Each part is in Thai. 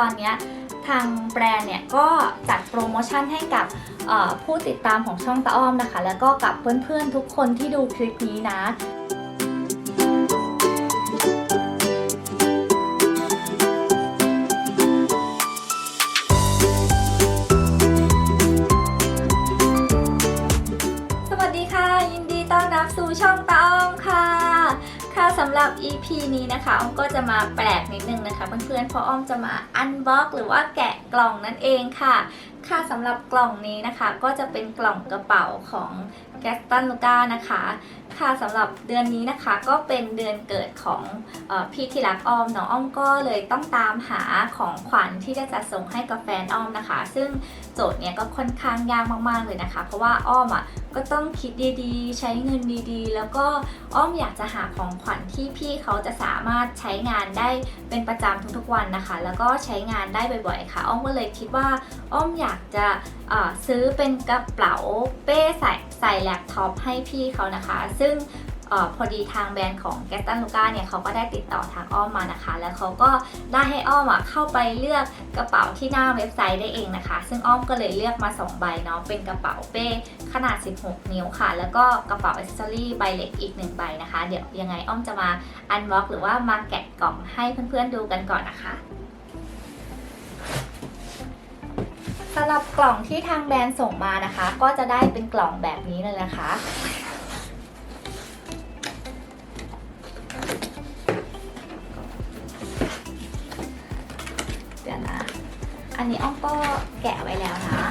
ตอนนี้ทางแบรนด์เนี่ยก็จัดโปรโมชั่นให้กับผู้ติดตามของช่องตาอ้อมนะคะ แล้วก็กับเพื่อนๆทุกคนที่ดูคลิปนี้นะ EP นี้นะคะอ้อมก็จะมาแปลกนิดนึงนะคะเพื่อนๆเพราะอ้อมจะมาอันบ็อกหรือว่าแกะกล่องนั่นเองค่ะ ค่ะสำหรับกล่องนี้นะคะ ก็จะเป็นกล่องกระเป๋าของแกสตันลูก้านะคะ ค่ะสำหรับเดือนนี้นะคะก็เป็นเดือนเกิดของอพี่ที่รักอ้อมเนาะอ้อมก็เลยต้องตามหาของขวัญที่จะจัดส่งให้กับแฟนอ้อมนะคะ ซึ่งโจทย์เนี้ยก็ค่อนข้างยากมากๆเลยนะคะ เพราะว่าอ้อมอะก็ต้องคิดดีๆ ใช้เงินดีๆ แล้วก็อ้อมอยากจะหาของขวัญที่พี่เขาจะสามารถใช้งานได้เป็นประจำทุกๆวันนะคะ แล้วก็ใช้งานได้บ่อยๆ ค่ะ อ้อมก็เลยคิดว่าอ้อมอยากจะซื้อเป็นกระเป๋าเป้ใส่ใส่แล็ปท็อปให้พี่เขานะคะซึ่งออพอดีทางแบรนด์ของแกสตันลูก้าเนี่ยเขาก็ได้ติดต่อทางอ้อมมานะคะ แล้วเขาก็ได้ให้อ้อมอะเข้าไปเลือกกระเป๋าที่หน้าเว็บไซต์ได้เองนะคะ ซึ่งอ้อมก็เลยเลือกมา 2 ใบเนาะเป็นกระเป๋าเป้ขนาด 16 นิ้วค่ะ แล้วก็กระเป๋าอิสซอรี่ใบเล็กอีก 1 ใบนะคะ เดี๋ยวยังไงอ้อมจะมาอันบ็อกหรือว่ามาแกะกล่องให้เพื่อนๆดูกันก่อนนะคะสำหรับกล่องที่ทางแบรนด์ส่งมานะคะ ก็จะได้เป็นกล่องแบบนี้เลยนะคะ นะ อันนี้อ้อมก็แกะไว้แล้วนะ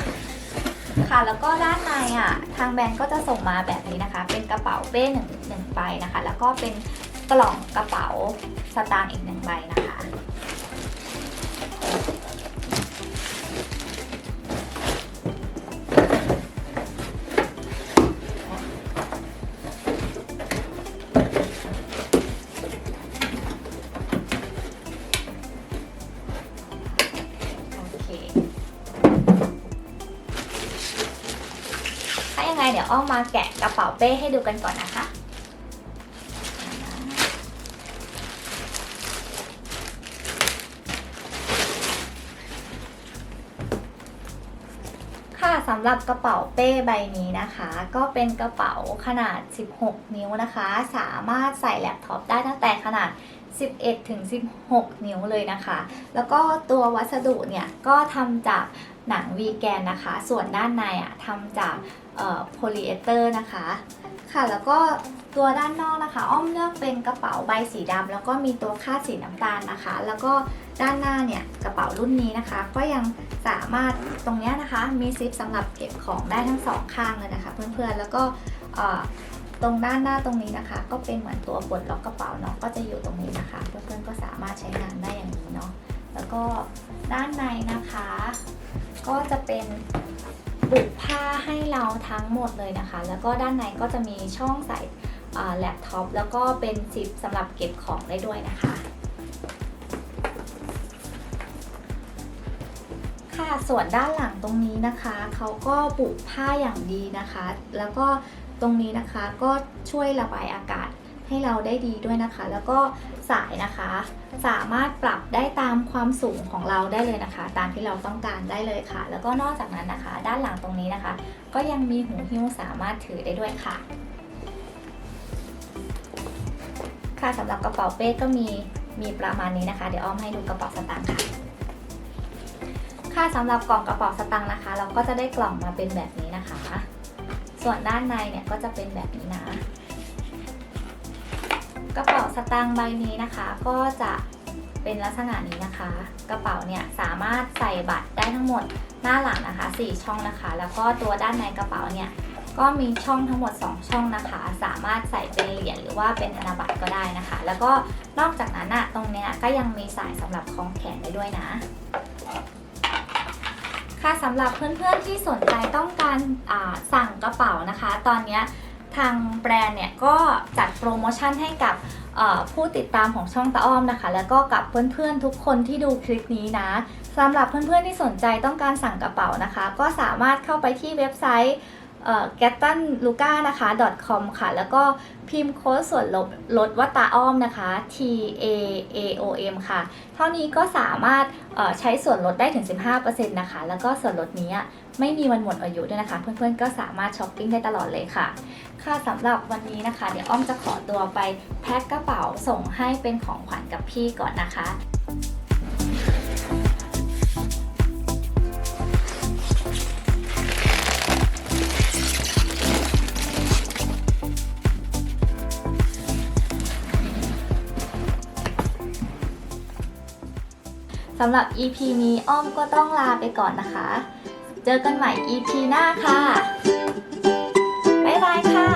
ค่ะแล้วก็ด้านในอะทางแบรนด์ก็จะส่งมาแบบนี้นะคะ เป็นกระเป๋าเป้หนึ่งหนึ่งใบนะคะ แล้วก็เป็นกล่องกระเป๋าสตางค์อีกหนึ่งใบนะคะ ยังไงเดี๋ยวอ้อมมาแกะกระเป๋าเป้ให้ดูกันก่อนนะคะ ค่ะสำหรับกระเป๋าเป้ใบนี้นะคะ ก็เป็นกระเป๋าขนาด 16 นิ้วนะคะ สามารถใส่แล็ปท็อปได้ตั้งแต่ขนาด11ถึง16 นิ้วเลยนะคะ แล้วก็ตัววัสดุเนี่ยก็ทำจาก หนังวีแกนนะคะ ส่วนด้านในอะทำจากโพลีเอสเตอร์นะคะ ค่ะแล้วก็ตัวด้านนอกนะคะ อ้อมเลือกเป็นกระเป๋าใบสีดำแล้วก็มีตัวคาดสีน้ำตาลนะคะ แล้วก็ด้านหน้าเนี่ยกระเป๋ารุ่นนี้นะคะ ก็ยังสามารถตรงนี้นะคะ มีซิปสำหรับเก็บของได้ทั้งสองข้างเลยนะคะเพื่อนๆแล้วก็ตรงด้านหน้าตรงนี้นะคะ ก็เป็นเหมือนตัวปลดล็อกกระเป๋าเนาะก็จะอยู่ตรงนี้นะคะ เพื่อนๆก็สามารถใช้งานได้อย่างนี้เนาะแล้วก็ด้านในนะคะ ก็จะเป็นบุผ้าให้เราทั้งหมดเลยนะคะ แล้วก็ด้านในก็จะมีช่องใส่แล็ปท็อปแล้วก็เป็นซิปสำหรับเก็บของได้ด้วยนะคะ ค่ะส่วนด้านหลังตรงนี้นะคะเขาก็บุผ้าอย่างดีนะคะ แล้วก็ตรงนี้นะคะก็ช่วยระบายอากาศ ให้เราได้ดีด้วยนะคะ แล้วก็สายนะคะ สามารถปรับได้ตามความสูงของเราได้เลยนะคะ ตามที่เราต้องการได้เลยค่ะ แล้วก็นอกจากนั้นนะคะ ด้านหลังตรงนี้นะคะ ก็ยังมีหูหิ้วสามารถถือได้ด้วยค่ะ ค่ะสำหรับกระเป๋าเป้ก็มีมีประมาณนี้นะคะ เดี๋ยวอ้อมให้ดูกระเป๋าสตางค์ค่ะค่ะสำหรับกล่องกระเป๋าสตางค์นะคะ เราก็จะได้กล่องมาเป็นแบบนี้นะคะ ส่วนด้านในเนี่ยก็จะเป็นแบบนี้นะ ระเป๋าสตางค์ใบนี้นะคะ ก็จะเป็นลักษณะนี้นะคะ กระเป๋าเนี่ยสามารถใส่บัตรได้ทั้งหมดหน้าหลังนะคะ 4 ช่องนะคะ แล้วก็ตัวด้านในกระเป๋าเนี่ยก็มีช่องทั้งหมด 2 ช่องนะคะ สามารถใส่เป็นเหรียญหรือว่าเป็นธนบัตรก็ได้นะคะ แล้วก็นอกจากนั้นอะตรงเนี้ยก็ยังมีสายสำหรับคล้องแขนได้ด้วยนะ ค่ะสำหรับเพื่อนๆที่สนใจต้องการสั่งกระเป๋านะคะ ตอนเนี้ย ทางแบรนด์เนี่ยก็จัดโปรโมชั่นให้กับผู้ติดตามของช่องตาอ้อมนะคะ แล้วก็กับเพื่อนๆทุกคนที่ดูคลิปนี้นะสำหรับเพื่อนๆที่สนใจต้องการสั่งกระเป๋านะคะ ก็สามารถเข้าไปที่เว็บไซต์เอ่อ g a t t a n l u c a นะคะ .com ค่ะ แล้วก็พิมพ์โค้ดส่วนลดลดว่าตาอ้อมนะคะ T A A O M ค่ะ เท่านี้ก็สามารถใช้ส่วนลดได้ถึง 15%นะคะ แล้วก็ส่วนลดนี้ ไม่มีวันหมดอายุด้วยนะคะ เพื่อนๆก็สามารถช้อปปิ้งได้ตลอดเลยค่ะ ค่ะสำหรับวันนี้นะคะ เดี๋ยวอ้อมจะขอตัวไปแพ็คกระเป๋าส่งให้เป็นของขวัญกับพี่ก่อนนะคะสำหรับ EP นี้อ้อมก็ต้องลาไปก่อนนะคะ เจอกันใหม่ EP หน้าค่ะ บ๊ายบายค่ะ